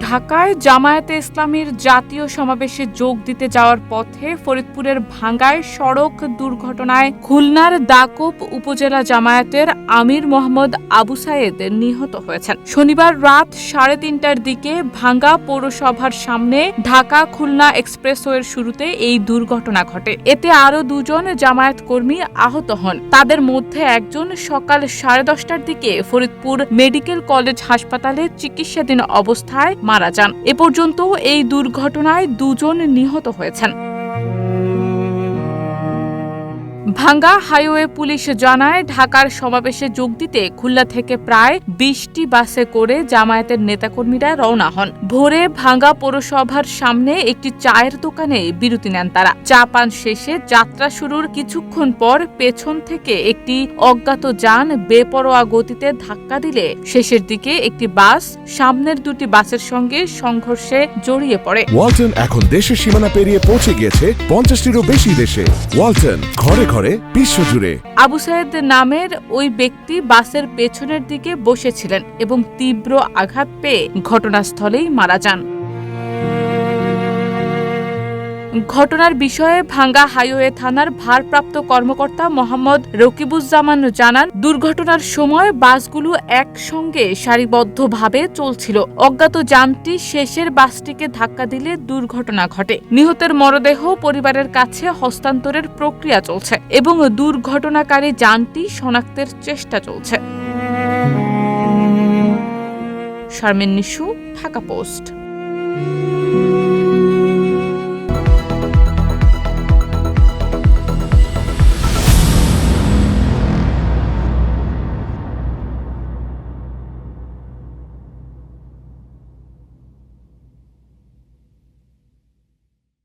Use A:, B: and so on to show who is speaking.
A: ঢাকায় জামায়াতে ইসলামীর জাতীয় সমাবেশে যোগ দিতে যাওয়ার পথে ফরিদপুরের ভাঙ্গায় সড়ক দুর্ঘটনায় খুলনার দাকোপ উপজেলা জামায়াতের আমির মোহাম্মদ আবু সায়েদ নিহত হয়েছেন। শনিবার রাত সাড়ে তিনটার দিকে ভাঙ্গা পৌরসভার সামনে ঢাকা খুলনা এক্সপ্রেসওয়ের শুরুতে এই দুর্ঘটনা ঘটে। এতে আরও দুজন জামায়াত কর্মী আহত হন। তাদের মধ্যে একজন সকাল সাড়ে দশটার দিকে ফরিদপুর মেডিকেল কলেজ হাসপাতালে চিকিৎসাধীন অবস্থায় মারা যান। এ পর্যন্ত এই দুর্ঘটনায় দুজন নিহত হয়েছেন। ভাঙ্গা হাইওয়ে পুলিশ জানায়, ঢাকার সমাবেশে যোগ দিতে খুলনা থেকে প্রায় বিশটি বাসে করে জামায়াতের নেতাকর্মীরা রওনা হন। ভোরে ভাঙ্গা পৌরসভার সামনে একটি চায়ের দোকানে বিরতি নেন তারা। চা পান শেষে যাত্রা শুরুর কিছুক্ষণ পর পেছন থেকে একটি অজ্ঞাত যান বেপরোয়া গতিতে ধাক্কা দিলে শেষের দিকে একটি বাস সামনের দুটি বাসের সঙ্গে সংঘর্ষে জড়িয়ে পড়ে।
B: ওয়ালটন এখন দেশের সীমানা পেরিয়ে পৌঁছে গিয়েছে পঞ্চাশটিরও বেশি দেশে। ওয়ালটন, ঘরে ঘরে বিশ্বজুড়ে।
A: আবু সাহেদ নামের ওই ব্যক্তি বাসের পেছনের দিকে বসেছিলেন এবং তীব্র আঘাত পেয়ে ঘটনাস্থলেই মারা যান। ঘটনার বিষয়ে ভাঙ্গা হাইওয়ে থানার ভারপ্রাপ্ত কর্মকর্তা মোহাম্মদ রকিবুজ্জামান জানান, দুর্ঘটনার সময় বাসগুলো একসঙ্গে সারিবদ্ধভাবে চলছিল। অজ্ঞাত যানটি শেষের বাসটিকে ধাক্কা দিলে দুর্ঘটনা ঘটে। নিহতের মরদেহ পরিবারের কাছে হস্তান্তরের প্রক্রিয়া চলছে এবং দুর্ঘটনাকারী যানটি শনাক্তের চেষ্টা চলছে। শারমিন নিশু, ঢাকা পোস্ট।